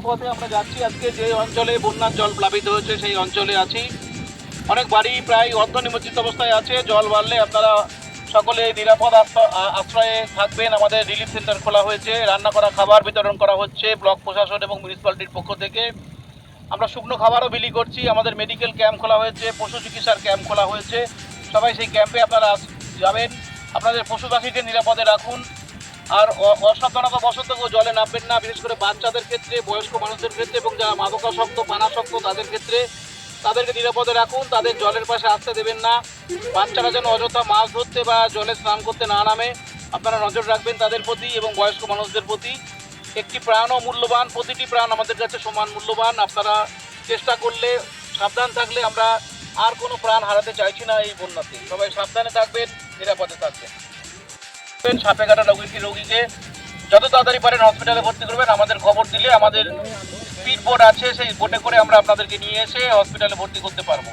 পথে আমরা যাচ্ছি আজকে যে অঞ্চলে বন্যার জল প্লাবিত হয়েছে, সেই অঞ্চলে আছি। অনেক বাড়ি প্রায় অর্ধ নিমজ্জিত অবস্থায় আছে, জল বাড়লে আপনারা সকলে নিরাপদ আশ্র- আশ্রয়ে থাকবেন। আমাদের রিলিফ সেন্টার খোলা হয়েছে, রান্না করা, খাবার বিতরণ করা হচ্ছে, ব্লক প্রশাসন এবং মিউনিসিপ্যালিটির পক্ষ থেকে। আমরা শুকনো খাবারও বিলি করছি, আমাদের মেডিকেল ক্যাম্প খোলা হয়েছে, পশু চিকিৎসার ক্যাম্প খোলা হয়েছে। সবাই সেই ক্যাম্পে আপনারা যাবেন। আপনাদের পশু পাখিকে নিরাপদে রাখুন। আর অসাবধানতা বশত জলে নামবেন না, বিশেষ করে বাচ্চাদের ক্ষেত্রে, বয়স্ক মানুষদের ক্ষেত্রে এবং যারা মাদকাসক্ত, পানাসক্ত, তাদের ক্ষেত্রে তাদেরকে নিরাপদে রাখুন, তাদের জলের পাশে আসতে দেবেন না। বাচ্চারা যেন অযথা মাছ ধরতে বা জলে স্নান করতে না নামে, আপনারা নজর রাখবেন তাদের প্রতি এবং বয়স্ক মানুষদের প্রতি। একটি প্রাণও মূল্যবান, প্রতিটি প্রাণ আমাদের কাছে সমান মূল্যবান। আপনারা চেষ্টা করলে সাবধান থাকলে আমরা আর কোনো প্রাণ হারাতে চাইছি না এই বন্যাতে। সবাই সাবধানে থাকবেন, নিরাপদে থাকবেন। করবেন, সাপে কাটা রোগীকে রোগীকে যত তাড়াতাড়ি পারেন হসপিটালে ভর্তি করবেন। আমাদের খবর দিলে আমাদের স্পিড বোট আছে সেই বোটে করে আমরা আপনাদেরকে নিয়ে এসে হসপিটালে ভর্তি করতে পারব।